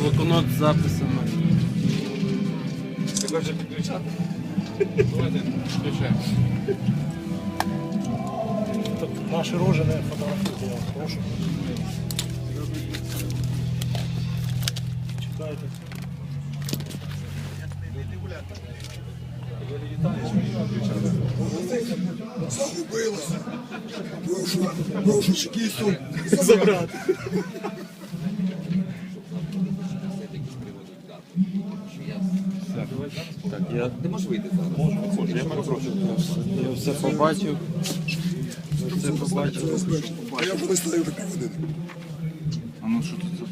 блокнот з записами. Тебе вже підключати? Давайте включаємо. Наші рожі не фотографуйте, я прошу. Чекайте. Загубилася. Прошу, прошу чекісту Забрати. Так, я, Ти можеш вийти зараз? Я перепрошую. я все побачив. Все побачив. А я вже не стою такі години. А ну що тут за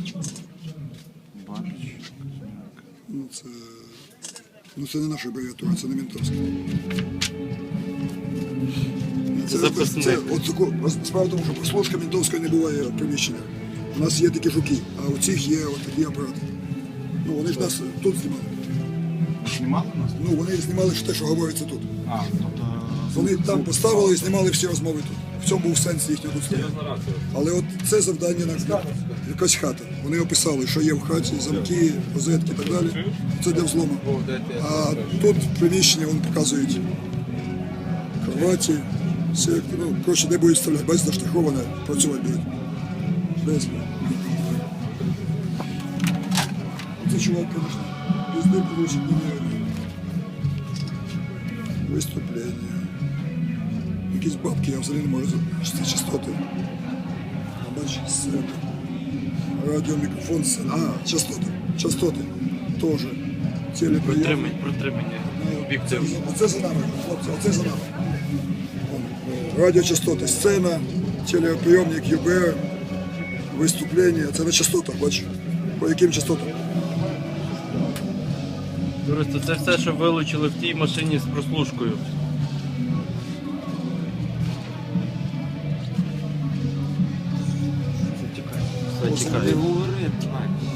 барич? Ну це, ну це не наша абревіатура, це не ментовська. Це записник. Це, от таку, справа в тому, що прослушка ментовської не буває в приміщеннях. У нас є такі жуки, а у цих є от такі апарати. Ну вони ж нас тут знімали знімали нас? Ну, вони знімали те, що говориться тут. А, тобто... Е, вони там поставили і знімали всі розмови тут. В цьому був сенс їхнього тут стояти. Але от це завдання на якась хата. Вони описали, що є в хаті, замки, розетки і так далі. Це для взлому. А тут приміщення вони показують кроваті, все, ну, коротше, де будуть стріляти, бачите, заштриховане, працювати будуть. Десь. 30 человек, конечно, пизды получить не могли. Выступление. Якісь бабки, я взагалі не можу. Що це частоти? А бач, сцена. А, частоты. Частоти. Тоже. Телеприєм. Протримання. Ну, оце за нами, хлопці. Радіочастоти, сцена, телеприйомник, ЮБР, виступлення. Це на частотах, бач. По яким частотам? Просто це все, що вилучили в тій машині з прослушкою. Все тікає. Ти говори, Надь.